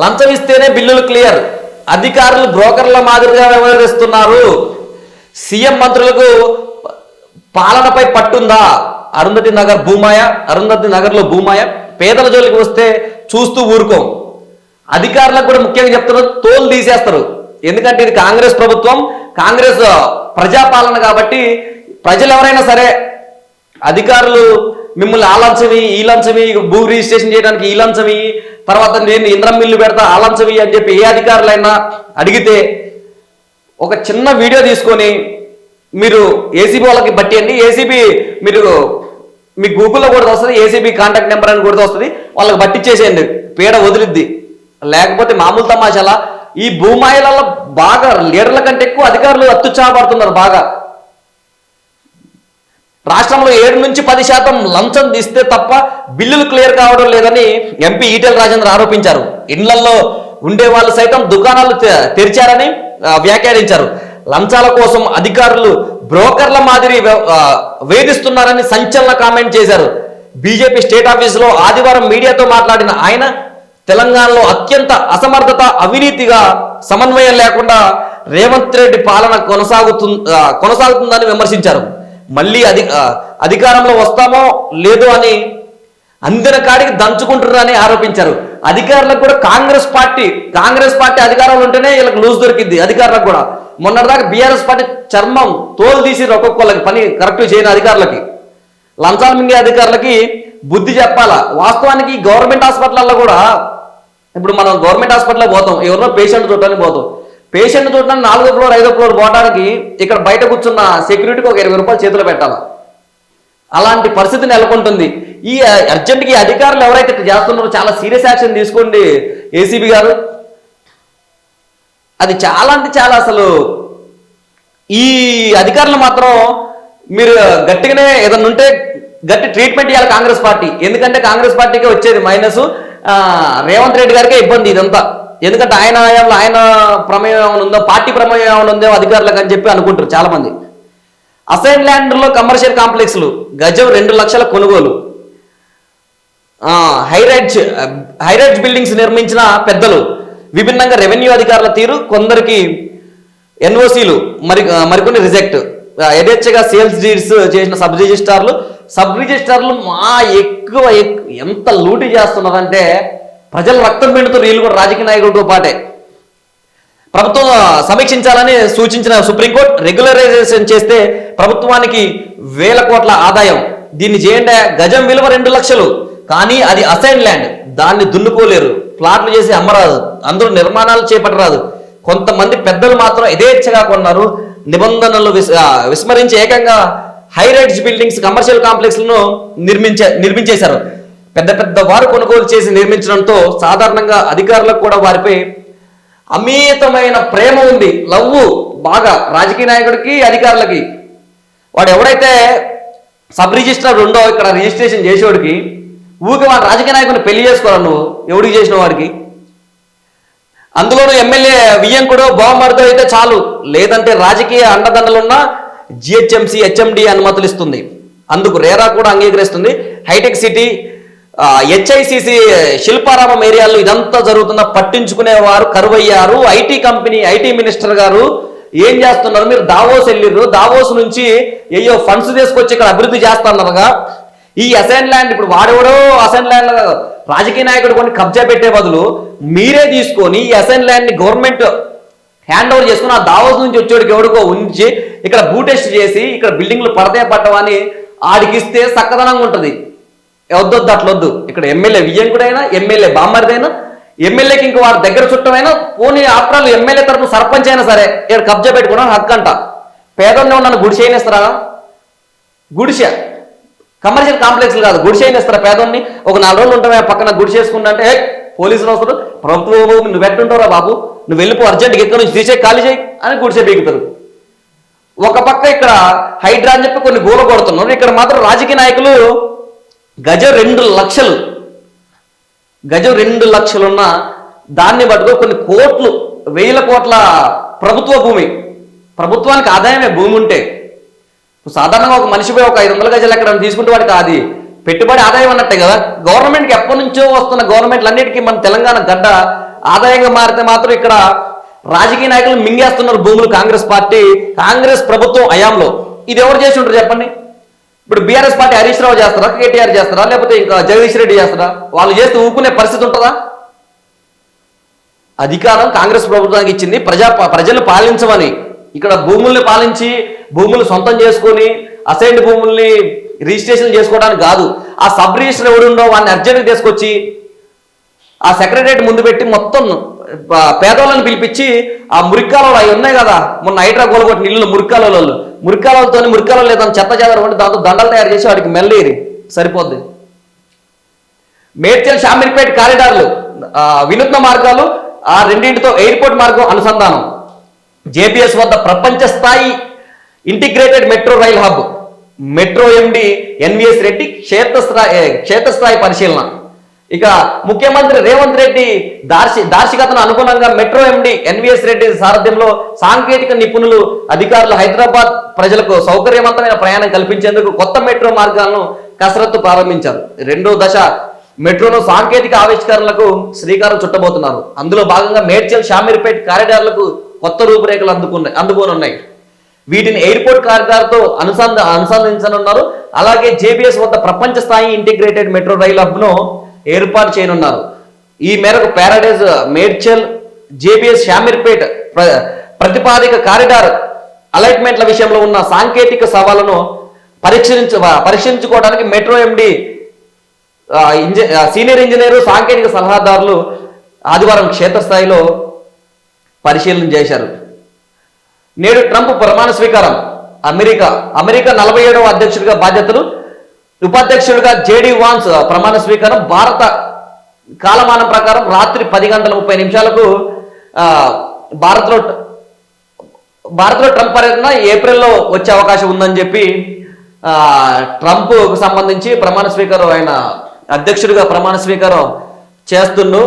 లంచం ఇస్తేనే బిల్లులు క్లియర్. అధికారులు బ్రోకర్ల మాదిరిగా వ్యవహరిస్తున్నారు. సీఎం మంత్రులకు పాలనపై పట్టుందా? అరుంధతి నగర్ భూమాయ అరుంధతి నగర్లో భూమాయ. పేదల జోలికి వస్తే చూస్తూ ఊరుకోం. అధికారులకు కూడా ముఖ్యంగా చెప్తున్నారు తోలు తీసేస్తారు. ఎందుకంటే ఇది కాంగ్రెస్ ప్రభుత్వం కాంగ్రెస్ ప్రజాపాలన కాబట్టి ప్రజలు ఎవరైనా సరే అధికారులు మిమ్మల్ని ఆ లంచమి ఈ లంచమి భూ రిజిస్ట్రేషన్ చేయడానికి ఈ లంచమి తర్వాత నేను ఇంద్రం మిల్లు పెడతా ఆ లంచమి అని చెప్పి ఏ అధికారులైనా అడిగితే ఒక చిన్న వీడియో తీసుకొని మీరు ఏసీబీ వాళ్ళకి పట్టేయండి. ఏసీబీ మీరు మీ గూగుల్లో కూడా వస్తుంది ఏసీబీ కాంటాక్ట్ నెంబర్ అని కూడా వస్తుంది వాళ్ళకి పట్టించేసేయండి పీడ వదిలిద్ది. లేకపోతే మామూలు తమాషాలా. ఈ భూమాయిలలో బాగా లీడర్ల కంటే ఎక్కువ అధికారులు అత్యుత్సాహపడుతున్నారు బాగా. రాష్ట్రంలో ఏడు నుంచి పది శాతం లంచం తీస్తే తప్ప బిల్లులు క్లియర్ కావడం లేదని ఎంపీ ఈటెల రాజేంద్ర ఆరోపించారు. ఇండ్లల్లో ఉండే వాళ్ళు సైతం దుకాణాలు తె- తెరిచారని వ్యాఖ్యానించారు. లంచాల కోసం అధికారులు బ్రోకర్ల మాదిరి వేధిస్తున్నారని సంచలన కామెంట్ చేశారు. బీజేపీ స్టేట్ ఆఫీసులో ఆదివారం మీడియాతో మాట్లాడిన ఆయన తెలంగాణలో అత్యంత అసమర్థత అవినీతిగా సమన్వయం లేకుండా రేవంత్ రెడ్డి పాలన కొనసాగుతు కొనసాగుతుందని విమర్శించారు. మళ్ళీ అధి అధికారంలో వస్తామో లేదో అని అందిన కాడికి దంచుకుంటున్నారని ఆరోపించారు. అధికారులకు కూడా కాంగ్రెస్ పార్టీ కాంగ్రెస్ పార్టీ అధికారంలో ఉంటేనే వీళ్ళకి లూజ్ దొరికింది అధికారులకు కూడా. మొన్నటిదాకా బీఆర్ఎస్ పార్టీ చర్మం తోలు తీసి ఒక్కొక్కళ్ళకి పని కరెక్ట్ చేయని అధికారులకి. లంచాలు మింగే అధికారులకి బుద్ధి చెప్పాలా? వాస్తవానికి గవర్నమెంట్ హాస్పిటల్లో కూడా ఇప్పుడు మనం గవర్నమెంట్ హాస్పిటల్లో పోతాం ఎవరినో పేషెంట్ చూడటానికి పోతాం. పేషెంట్ చూడటానికి నాలుగో ఫ్లోర్ ఐదో ఫ్లోర్ పోవడానికి ఇక్కడ బయట కూర్చున్న సెక్యూరిటీకి ఒక ఇరవై రూపాయలు చేతిలో పెట్టాలి? అలాంటి పరిస్థితి నెలకొంటుంది. ఈ అర్జెంట్కి అధికారులు ఎవరైతే చేస్తున్నారో చాలా సీరియస్ యాక్షన్ తీసుకోండి ఏసీబీ గారు. అది చాలా అంటే చాలా అసలు ఈ అధికారులు మాత్రం మీరు గట్టిగానే ఏదన్నా ఉంటే గట్టి ట్రీట్మెంట్ ఇవ్వాలి కాంగ్రెస్ పార్టీ. ఎందుకంటే కాంగ్రెస్ పార్టీకి వచ్చేది మైనస్ రేవంత్ రెడ్డి గారికే ఇబ్బంది ఇదంతా. ఎందుకంటే ఆయన హయాంలో ఆయన ప్రమేయం ఏమైనా ఉందో పార్టీ ప్రమేయం ఏమైనా ఉందో అధికారులకు అని చెప్పి అనుకుంటారు చాలా మంది అసైన్ ల్యాండ్లో కమర్షియల్ కాంప్లెక్స్లు గజం రెండు లక్షల కొనుగోలు. హైరైట్స్ హైరైడ్స్ బిల్డింగ్స్ నిర్మించిన పెద్దలు విభిన్నంగా రెవెన్యూ అధికారుల తీరు కొందరికి ఎన్ఓసీలు మరి మరికొన్ని రిజెక్ట్. యథేచ్ఛగా సేల్స్ డీడ్స్ చేసిన సబ్ రిజిస్టార్లు సబ్ రిజిస్టార్లు మా ఎక్కువ ఎంత లూటీ చేస్తున్నారంటే ప్రజలు రక్తం పిండుతూ వీళ్ళు కూడా రాజకీయ నాయకులతో పాటే. ప్రభుత్వం సమీక్షించాలని సూచించిన సుప్రీంకోర్టు రెగ్యులరైజేషన్ చేస్తే ప్రభుత్వానికి వేల కోట్ల ఆదాయం. దీన్ని చేయండి గజం విలువ రెండు లక్షలు. కానీ అది అసైన్ ల్యాండ్. దాన్ని దున్నుకోలేరు. ప్లాట్లు చేసి అమ్మరాదు. అందరూ నిర్మాణాలు చేపట్టరాదు. కొంతమంది పెద్దలు మాత్రం యథేచ్ఛగా కొన్నారు. నిబంధనలు విస్మరించి ఏకంగా హై రైట్స్ బిల్డింగ్స్ కమర్షియల్ కాంప్లెక్స్లను నిర్మించే నిర్మించేశారు. పెద్ద పెద్ద వారు కొనుగోలు చేసి నిర్మించడంతో సాధారణంగా అధికారులకు కూడా వారిపై అమితమైన ప్రేమ ఉంది. లవ్వు బాగా రాజకీయ నాయకుడికి అధికారులకి. వాడు ఎవడైతే సబ్ రిజిస్ట్రార్ ఉండో ఇక్కడ రిజిస్ట్రేషన్ చేసేవాడికి ఊరికి వాడు రాజకీయ నాయకుడిని పెళ్ళి చేసుకోవాలి నువ్వు ఎవడికి చేసిన వాడికి? అందులోనూ ఎమ్మెల్యే వియ్యంకుడు బావమరితో అయితే చాలు. లేదంటే రాజకీయ అండదండలున్నా జిహెచ్ఎంసీ హెచ్ఎండి అనుమతులు ఇస్తుంది. అందుకు రేరా కూడా అంగీకరిస్తుంది. హైటెక్ సిటీ హెచ్ఐసిసి శిల్పారామం ఏరియాలో ఇదంతా జరుగుతున్న పట్టించుకునేవారు కరువయ్యారు. ఐటీ కంపెనీ ఐటీ మినిస్టర్ గారు ఏం చేస్తున్నారు? మీరు దావోస్ వెళ్ళిర్రు. దావోస్ నుంచి అయ్యో ఫండ్స్ తీసుకొచ్చి ఇక్కడ అభివృద్ధి చేస్తున్నారుగా ఈ అసైన్ ల్యాండ్ ఇప్పుడు వాడెవడో అసైన్ ల్యాండ్ రాజకీయ నాయకుడు కొన్ని కబ్జా పెట్టే బదులు మీరే తీసుకొని ఈ అసైన్ గవర్నమెంట్ హ్యాండ్ ఓవర్ చేసుకుని ఆ దావోస్ నుంచి వచ్చేవాడికి ఎవడికో ఉంచి ఇక్కడ బూటెస్ట్ చేసి ఇక్కడ బిల్డింగ్లు పడతాయి పట్టవని ఆడికిస్తే చక్కదనంగా ఉంటుంది. వద్దొద్దు అట్లొద్దు. ఇక్కడ ఎమ్మెల్యే వియ్యంకుడైనా ఎమ్మెల్యే బామ్మరిదైనా ఎమ్మెల్యేకి ఇంక వారి దగ్గర చుట్టమైనా పోనీ ఆఫ్టర్ ఎమ్మెల్యే తరపున సర్పంచ్ అయినా సరే ఇక్కడ కబ్జా పెట్టుకున్నాను హక్కు అంట పేదోళ్ళని ఉన్నాను గుడిసె అయినేస్తారా గుడిసె. కమర్షియల్ కాంప్లెక్స్లు కాదు గుడిసైన ఇస్తారు పేదోన్ని? ఒక నాలుగు రోజులు ఉంటామే పక్కన గుడిసేసుకుంటా అంటే పోలీసులు వస్తారు ప్రభుత్వ భూమి నువ్వు పెట్టుంటారా బాబు నువ్వు వెళ్ళిపో అర్జెంట్గా ఎక్కడి నుంచి తీసే ఖాళీ చేయి అని గుడిసె బీగుతారు. ఒక పక్క ఇక్కడ హైడ్రా అని చెప్పి కొన్ని గోల కొడుతున్నారు. ఇక్కడ మాత్రం రాజకీయ నాయకులు గజ రెండు లక్షలు గజం రెండు లక్షలున్న దాన్ని పట్టుకో కొన్ని కోట్లు వేల కోట్ల ప్రభుత్వ భూమి ప్రభుత్వానికి ఆదాయమే భూమి ఉంటే సాధారణంగా ఒక మనిషిపై ఒక ఐదు వందల గజాలు ఎక్కడ తీసుకుంటే వాడికి అది పెట్టుబడి ఆదాయం అన్నట్టే కదా. గవర్నమెంట్కి ఎప్పటి నుంచో వస్తున్న గవర్నమెంట్లు అన్నిటికీ మన తెలంగాణ గడ్డ ఆదాయంగా మారితే మాత్రం ఇక్కడ రాజకీయ నాయకులు మింగేస్తున్నారు భూములు కాంగ్రెస్ పార్టీ కాంగ్రెస్ ప్రభుత్వం అయాంలో ఇది ఎవరు చేసి ఉంటారు చెప్పండి? ఇప్పుడు బీఆర్ఎస్ పార్టీ హరీష్ రావు చేస్తారా? కేటీఆర్ చేస్తారా? లేకపోతే ఇంకా జగదీష్ రెడ్డి చేస్తారా? వాళ్ళు చేస్తే ఊపుకునే పరిస్థితి ఉంటుందా? అధికారం కాంగ్రెస్ ప్రభుత్వానికి ఇచ్చింది ప్రజా ప్రజలు పాలించమని. ఇక్కడ భూముల్ని పాలించి భూములు సొంతం చేసుకొని అసైన్డ్ భూముల్ని రిజిస్ట్రేషన్ చేసుకోవడానికి కాదు. ఆ సబ్ రిజిస్టర్ ఎవడుండో వాడిని అర్జెంట్గా తీసుకొచ్చి ఆ సెక్రటరేట్ ముందు పెట్టి మొత్తం పేదవాళ్ళని పిలిపించి ఆ మురికాలలో అవి ఉన్నాయి కదా. మొన్న హైడ్రా గోలగొట్టిన ఇల్లు మురికాలలో మురికాలతో మురికాలలో లేదని చెత్త చెదరం ఉంటే దాంతో దండలు తయారు చేసి వాడికి మెల్లేరి. సరిపోద్ది. మేడ్చల్ షామీర్పేట్ కారిడార్లు వినూత్న మార్గాలు ఆ రెండింటితో ఎయిర్పోర్ట్ మార్గం అనుసంధానం. జేపీఎస్ వద్ద ప్రపంచ స్థాయి integrated metro rail hub. Metro MD NVS Reddy క్షేత్రస్థాయి క్షేత్రస్థాయి పరిశీలన. ఇక ముఖ్యమంత్రి రేవంత్ రెడ్డి దార్శి దార్శికతను అనుగుణంగా మెట్రో ఎండి ఎన్విఎస్ రెడ్డి సారథ్యంలో సాంకేతిక నిపుణులు అధికారులు హైదరాబాద్ ప్రజలకు సౌకర్యవంతమైన ప్రయాణం కల్పించేందుకు కొత్త మెట్రో మార్గాలను కసరత్తు ప్రారంభించారు. రెండో దశ మెట్రోను సాంకేతిక ఆవిష్కరణలకు శ్రీకారం చుట్టబోతున్నారు. అందులో భాగంగా మేడ్చల్ షామీర్పేట్ కారిడార్లకు కొత్త రూపురేఖలు అందుకున్నాయి అందుకోనున్నాయి వీటిని ఎయిర్పోర్ట్ కారిడార్తో అనుసంధ అనుసంధించనున్నారు. అలాగే జేబీఎస్ వద్ద ప్రపంచ స్థాయి ఇంటిగ్రేటెడ్ మెట్రో రైల్ హబ్ను ఏర్పాటు చేయనున్నారు. ఈ మేరకు ప్యారడైజ్ మేడ్చల్ జేబీఎస్ షామీర్పేట్ ప్రతిపాదిక కారిడార్ అలైట్మెంట్ల విషయంలో ఉన్న సాంకేతిక సవాళ్ళను పరీక్షించ పరీక్షించుకోవడానికి మెట్రో ఎండి ఇంజ- సీనియర్ ఇంజనీరు సాంకేతిక సలహాదారులు ఆదివారం క్షేత్రస్థాయిలో పరిశీలన చేశారు. నేడు ట్రంప్ ప్రమాణ స్వీకారం. అమెరికా అమెరికా నలభై ఏడవ అధ్యక్షుడిగా బాధ్యతలు ఉపాధ్యక్షుడిగా జేడి వాన్స్ ప్రమాణ స్వీకారం భారత కాలమానం ప్రకారం రాత్రి పది గంటల ముప్పై నిమిషాలకు భారత్లో భారత్లో ట్రంప్ పర్యటన ఏప్రిల్లో వచ్చే అవకాశం ఉందని చెప్పి ట్రంప్కు సంబంధించి ప్రమాణ స్వీకారం ఆయన అధ్యక్షుడిగా ప్రమాణ స్వీకారం చేస్తుండు.